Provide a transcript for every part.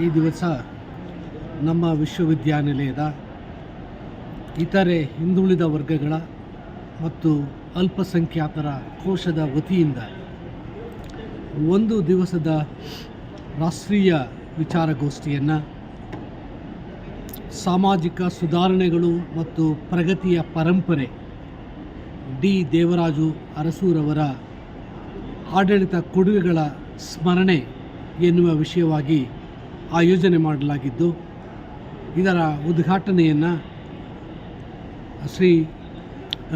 ಈ ದಿವಸ ನಮ್ಮ ವಿಶ್ವವಿದ್ಯಾನಿಲಯದ ಇತರೆ ಹಿಂದುಳಿದ ವರ್ಗಗಳ ಮತ್ತು ಅಲ್ಪಸಂಖ್ಯಾತರ ಕೋಶದ ವತಿಯಿಂದ ಒಂದು ದಿವಸದ ರಾಷ್ಟ್ರೀಯ ವಿಚಾರಗೋಷ್ಠಿಯನ್ನು ಸಾಮಾಜಿಕ ಸುಧಾರಣೆಗಳು ಮತ್ತು ಪ್ರಗತಿಯ ಪರಂಪರೆ ಡಿ ದೇವರಾಜು ಅರಸೂರವರ ಆಡಳಿತ ಕೊಡುಗೆಗಳ ಸ್ಮರಣೆ ಎನ್ನುವ ವಿಷಯವಾಗಿ ಆಯೋಜನೆ ಮಾಡಲಾಗಿದ್ದು, ಇದರ ಉದ್ಘಾಟನೆಯನ್ನು ಶ್ರೀ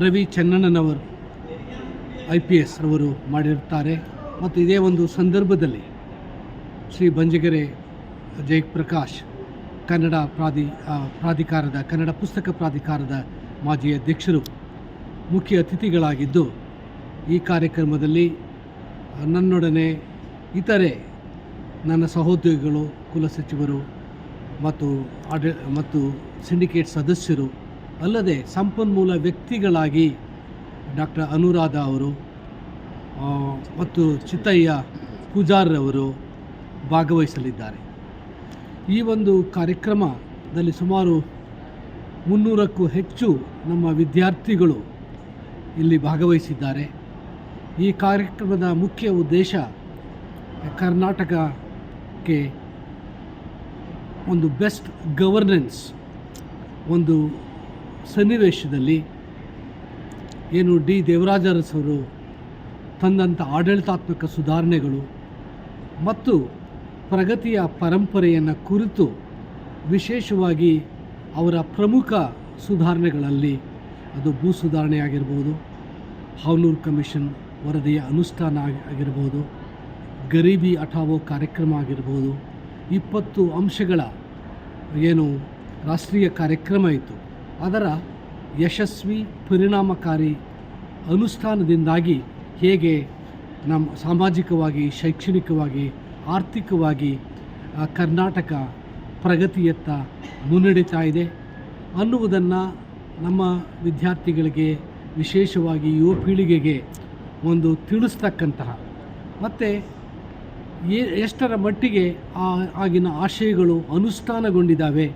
ರವಿ ಚೆನ್ನಣ್ಣನವರು, ಐ ಪಿ ಎಸ್ ಅವರು ಮಾಡಿರುತ್ತಾರೆ. ಮತ್ತು ಇದೇ ಒಂದು ಸಂದರ್ಭದಲ್ಲಿ ಶ್ರೀ ಬಂಜಗೆರೆ ಜಯಪ್ರಕಾಶ್, ಕನ್ನಡ ಪ್ರಾಧಿ ಪ್ರಾಧಿಕಾರದ, ಕನ್ನಡ ಪುಸ್ತಕ ಪ್ರಾಧಿಕಾರದ ಮಾಜಿ ಅಧ್ಯಕ್ಷರು ಮುಖ್ಯ ಅತಿಥಿಗಳಾಗಿದ್ದು, ಈ ಕಾರ್ಯಕ್ರಮದಲ್ಲಿ ನನ್ನೊಡನೆ ಇತರೆ ನನ್ನ ಸಹೋದ್ಯೋಗಿಗಳು ಕುಲಸಚಿವರು ಮತ್ತು ಆಡ, ಮತ್ತು ಸಿಂಡಿಕೇಟ್ ಸದಸ್ಯರು, ಅಲ್ಲದೆ ಸಂಪನ್ಮೂಲ ವ್ಯಕ್ತಿಗಳಾಗಿ ಡಾಕ್ಟರ್ ಅನುರಾಧ ಅವರು ಮತ್ತು ಚಿತ್ತಯ್ಯ ಪೂಜಾರ್ರವರು ಭಾಗವಹಿಸಲಿದ್ದಾರೆ. ಈ ಒಂದು ಕಾರ್ಯಕ್ರಮದಲ್ಲಿ ಸುಮಾರು ಮುನ್ನೂರಕ್ಕೂ ಹೆಚ್ಚು ನಮ್ಮ ವಿದ್ಯಾರ್ಥಿಗಳು ಇಲ್ಲಿ ಭಾಗವಹಿಸಿದ್ದಾರೆ. ಈ ಕಾರ್ಯಕ್ರಮದ ಮುಖ್ಯ ಉದ್ದೇಶ ಕರ್ನಾಟಕಕ್ಕೆ ಒಂದು ಬೆಸ್ಟ್ ಗವರ್ನೆನ್ಸ್ ಒಂದು ಸನ್ನಿವೇಶದಲ್ಲಿ ಏನು ಡಿ ದೇವರಾಜ ಅರಸರು ತಂದಂಥ ಆಡಳಿತಾತ್ಮಕ ಸುಧಾರಣೆಗಳು ಮತ್ತು ಪ್ರಗತಿಯ ಪರಂಪರೆಯನ್ನು ಕುರಿತು ವಿಶೇಷವಾಗಿ ಅವರ ಪ್ರಮುಖ ಸುಧಾರಣೆಗಳಲ್ಲಿ ಅದು ಭೂ ಸುಧಾರಣೆ ಆಗಿರ್ಬೋದು ಹೌನೂರು ಕಮಿಷನ್ ವರದಿಯ ಅನುಷ್ಠಾನ ಆಗಿ ಆಗಿರ್ಬೋದು. ಗರೀಬಿ ಹಠಾವೋ ಕಾರ್ಯಕ್ರಮ ಆಗಿರ್ಬೋದು, ಇಪ್ಪತ್ತು ಅಂಶಗಳ ಏನು ರಾಷ್ಟ್ರೀಯ ಕಾರ್ಯಕ್ರಮ ಇತ್ತು. ಅದರ ಯಶಸ್ವಿ ಪರಿಣಾಮಕಾರಿ ಅನುಷ್ಠಾನದಿಂದಾಗಿ ಹೇಗೆ ನಮ್ಮ ಸಾಮಾಜಿಕವಾಗಿ, ಶೈಕ್ಷಣಿಕವಾಗಿ, ಆರ್ಥಿಕವಾಗಿ ಕರ್ನಾಟಕ ಪ್ರಗತಿಯತ್ತ ಮುನ್ನಡೀತಾ ಇದೆ ಅನ್ನುವುದನ್ನು ನಮ್ಮ ವಿದ್ಯಾರ್ಥಿಗಳಿಗೆ, ವಿಶೇಷವಾಗಿ ಯುವ ಪೀಳಿಗೆಗೆ ಒಂದು ತಿಳಿಸ್ತಕ್ಕಂತಹ. ಮತ್ತು ಎಷ್ಟರ ಮಟ್ಟಿಗೆ ಆ ಆಗಿನ ಆಶಯಗಳು ಅನುಷ್ಠಾನಗೊಂಡಿದ್ದಾವೆ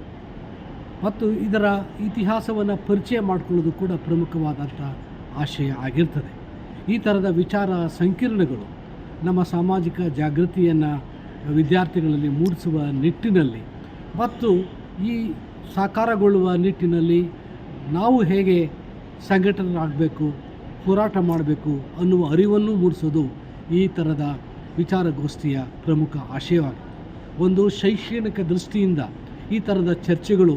ಮತ್ತು ಇದರ ಇತಿಹಾಸವನ್ನು ಪರಿಚಯ ಮಾಡಿಕೊಳ್ಳೋದು ಕೂಡ ಪ್ರಮುಖವಾದಂಥ ಆಶಯ ಆಗಿರ್ತದೆ. ಈ ಥರದ ವಿಚಾರ ಸಂಕಿರಣಗಳು ನಮ್ಮ ಸಾಮಾಜಿಕ ಜಾಗೃತಿಯನ್ನು ವಿದ್ಯಾರ್ಥಿಗಳಲ್ಲಿ ಮೂಡಿಸುವ ನಿಟ್ಟಿನಲ್ಲಿ ಮತ್ತು ಈ ಸಾಕಾರಗೊಳ್ಳುವ ನಿಟ್ಟಿನಲ್ಲಿ ನಾವು ಹೇಗೆ ಸಂಘಟನೆಯಾಗಬೇಕು ಹೋರಾಟ ಮಾಡಬೇಕು ಅನ್ನುವ ಅರಿವನ್ನು ಮೂಡಿಸೋದು ಈ ಥರದ ವಿಚಾರಗೋಷ್ಠಿಯ ಪ್ರಮುಖ ಆಶಯವಾಗಿದೆ ಒಂದು ಶೈಕ್ಷಣಿಕ ದೃಷ್ಟಿಯಿಂದ ಈ ಥರದ ಚರ್ಚೆಗಳು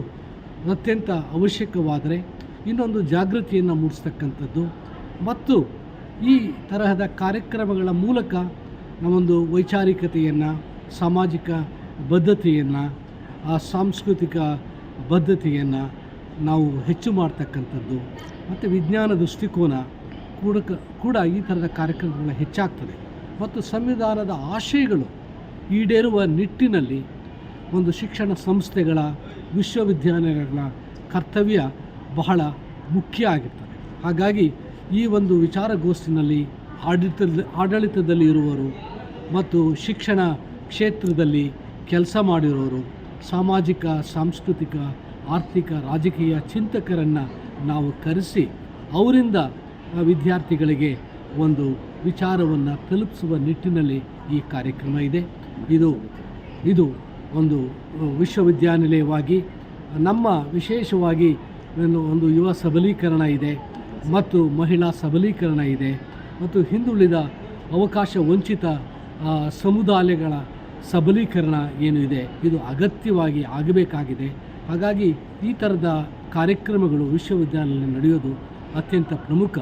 ಅತ್ಯಂತ ಅವಶ್ಯಕವಾದರೆ ಇನ್ನೊಂದು ಜಾಗೃತಿಯನ್ನು ಮೂಡಿಸ್ತಕ್ಕಂಥದ್ದು. ಮತ್ತು ಈ ತರಹದ ಕಾರ್ಯಕ್ರಮಗಳ ಮೂಲಕ ನಾವೊಂದು ವೈಚಾರಿಕತೆಯನ್ನು, ಸಾಮಾಜಿಕ ಬದ್ಧತೆಯನ್ನು, ಆ ಸಾಂಸ್ಕೃತಿಕ ಬದ್ಧತೆಯನ್ನು ನಾವು ಹೆಚ್ಚು ಮಾಡ್ತಕ್ಕಂಥದ್ದು. ಮತ್ತು ವಿಜ್ಞಾನ ದೃಷ್ಟಿಕೋನ ಕೂಡ ಕೂಡ ಈ ಥರದ ಕಾರ್ಯಕ್ರಮಗಳು ಹೆಚ್ಚಾಗ್ತದೆ. ಮತ್ತು ಸಂವಿಧಾನದ ಆಶಯಗಳು ಈಡೇರುವ ನಿಟ್ಟಿನಲ್ಲಿ ಒಂದು ಶಿಕ್ಷಣ ಸಂಸ್ಥೆಗಳ ವಿಶ್ವವಿದ್ಯಾಲಯಗಳ ಕರ್ತವ್ಯ ಬಹಳ ಮುಖ್ಯ ಆಗಿರ್ತದೆ. ಹಾಗಾಗಿ ಈ ಒಂದು ವಿಚಾರಗೋಷ್ಠಿನಲ್ಲಿ ಆಡಳಿತದ, ಆಡಳಿತದಲ್ಲಿ ಇರುವವರು ಮತ್ತು ಶಿಕ್ಷಣ ಕ್ಷೇತ್ರದಲ್ಲಿ ಕೆಲಸ ಮಾಡಿರೋರು ಸಾಮಾಜಿಕ, ಸಾಂಸ್ಕೃತಿಕ, ಆರ್ಥಿಕ, ರಾಜಕೀಯ ಚಿಂತಕರನ್ನು ನಾವು ಕರೆಸಿ ಅವರಿಂದ ವಿದ್ಯಾರ್ಥಿಗಳಿಗೆ ಒಂದು ವಿಚಾರವನ್ನು ತಲುಪಿಸುವ ನಿಟ್ಟಿನಲ್ಲಿ ಈ ಕಾರ್ಯಕ್ರಮ ಇದೆ. ಇದು ಇದು ಒಂದು ವಿಶ್ವವಿದ್ಯಾನಿಲಯವಾಗಿ, ನಮ್ಮ ವಿಶೇಷವಾಗಿ ಒಂದು ಯುವ ಸಬಲೀಕರಣ ಇದೆ ಮತ್ತು ಮಹಿಳಾ ಸಬಲೀಕರಣ ಇದೆ ಮತ್ತು ಹಿಂದುಳಿದ ಅವಕಾಶ ವಂಚಿತ ಸಮುದಾಯಗಳ ಸಬಲೀಕರಣ ಏನು ಇದೆ, ಇದು ಅಗತ್ಯವಾಗಿ ಆಗಬೇಕಾಗಿದೆ. ಹಾಗಾಗಿ ಈ ಥರದ ಕಾರ್ಯಕ್ರಮಗಳು ವಿಶ್ವವಿದ್ಯಾಲಯದಲ್ಲಿ ನಡೆಯೋದು ಅತ್ಯಂತ ಪ್ರಮುಖ.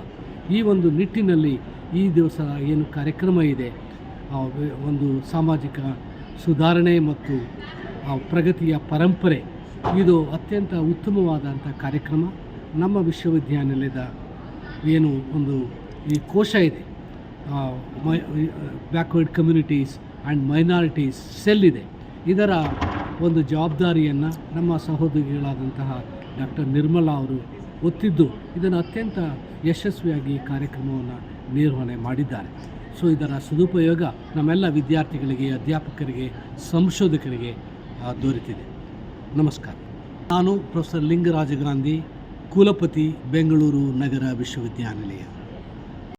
ಈ ಒಂದು ನಿಟ್ಟಿನಲ್ಲಿ ಈ ದಿವಸ ಏನು ಕಾರ್ಯಕ್ರಮ ಇದೆ ಒಂದು ಸಾಮಾಜಿಕ ಸುಧಾರಣೆ ಮತ್ತು ಪ್ರಗತಿಯ ಪರಂಪರೆ, ಇದು ಅತ್ಯಂತ ಉತ್ತಮವಾದಂಥ ಕಾರ್ಯಕ್ರಮ. ನಮ್ಮ ವಿಶ್ವವಿದ್ಯಾನಿಲಯದ ಏನು ಒಂದು ಈ ಕೋಶ ಇದೆ backward communities and minorities cell ಇದೆ. ಇದರ ಒಂದು ಜವಾಬ್ದಾರಿಯನ್ನು ನಮ್ಮ ಸಹೋದ್ಯೋಗಿಗಳಾದಂತಹ ಡಾಕ್ಟರ್ ನಿರ್ಮಲಾ ಅವರು ಒತ್ತಿದ್ದು. ಇದನ್ನು ಅತ್ಯಂತ ಯಶಸ್ವಿಯಾಗಿ ಕಾರ್ಯಕ್ರಮವನ್ನು ನಿರ್ವಹಣೆ ಮಾಡಿದ್ದಾರೆ. ಸೊ ಇದರ ಸದುಪಯೋಗ ನಮ್ಮೆಲ್ಲ ವಿದ್ಯಾರ್ಥಿಗಳಿಗೆ, ಅಧ್ಯಾಪಕರಿಗೆ, ಸಂಶೋಧಕರಿಗೆ ದೊರೆತಿದೆ. ನಮಸ್ಕಾರ. ನಾನು ಪ್ರೊಫೆಸರ್ ಲಿಂಗರಾಜ ಗಾಂಧಿ ಕುಲಪತಿ, ಬೆಂಗಳೂರು ನಗರ ವಿಶ್ವವಿದ್ಯಾನಿಲಯ.